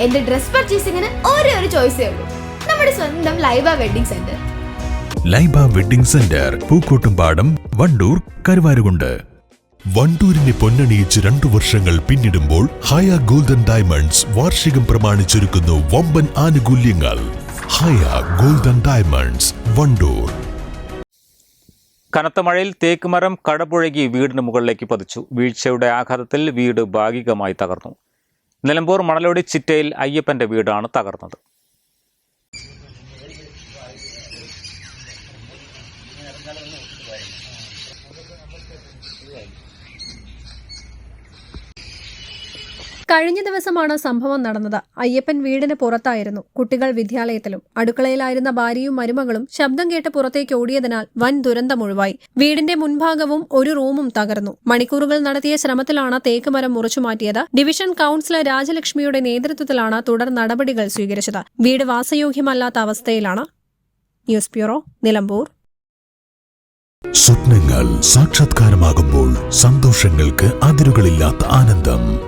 എന്റെ ഡ്രസ് പർച്ചേസിംഗിന് ഒരേ ഒരു ചോയ്സേ ഉള്ളൂ. നമ്മുടെ സ്വന്തം Laiba wedding centre. Laiba wedding centre Pookkottumpadam Wandoor Karuvarakundu. വണ്ടൂരിനെ പൊന്നണിയിച്ച് രണ്ടു വർഷങ്ങൾ പിന്നിടുമ്പോൾ ഹയ ഗോൾഡൻ ഡയമണ്ട്സ് വാർഷികം പ്രമാണിച്ചൊരുക്കുന്നു വമ്പൻ ആനുകൂല്യങ്ങൾ. Haya golden diamonds Wandoor. കനത്ത മഴയിൽ തേക്ക് മരം കടപുഴകി വീടിന് മുകളിലേക്ക് പതിച്ചു. വീഴ്ചയുടെ ആഘാതത്തിൽ വീട് ഭാഗികമായി തകർന്നു. നിലമ്പൂർ മണലോടി ചിറ്റയിൽ അയ്യപ്പന്റെ വീടാണ് തകർന്നത്. കഴിഞ്ഞ ദിവസമാണ് സംഭവം നടന്നത്. അയ്യപ്പൻ വീടിന് പുറത്തായിരുന്നു. കുട്ടികൾ വിദ്യാലയത്തിലും അടുക്കളയിലായിരുന്ന ഭാര്യയും മരുമകളും ശബ്ദം കേട്ട് പുറത്തേക്ക് ഓടിയതിനാൽ വൻ ദുരന്തമൊഴിവായി വീടിന്റെ മുൻഭാഗവും ഒരു റൂമും തകർന്നു. മണിക്കൂറുകൾ നടത്തിയ ശ്രമത്തിലാണ് തേക്ക് മരം മുറിച്ചുമാറ്റിയത് ഡിവിഷൻ കൌൺസിലർ രാജലക്ഷ്മിയുടെ നേതൃത്വത്തിലാണ് തുടർ നടപടികൾ സ്വീകരിച്ചത്. വീട് വാസയോഗ്യമല്ലാത്ത അവസ്ഥയിലാണ്. News bureau Nilambur. സ്വപ്നങ്ങൾ സാക്ഷാത്കാരമാകുമ്പോൾ സന്തോഷങ്ങൾക്ക് അതിരുകളില്ലാത്ത ആനന്ദം.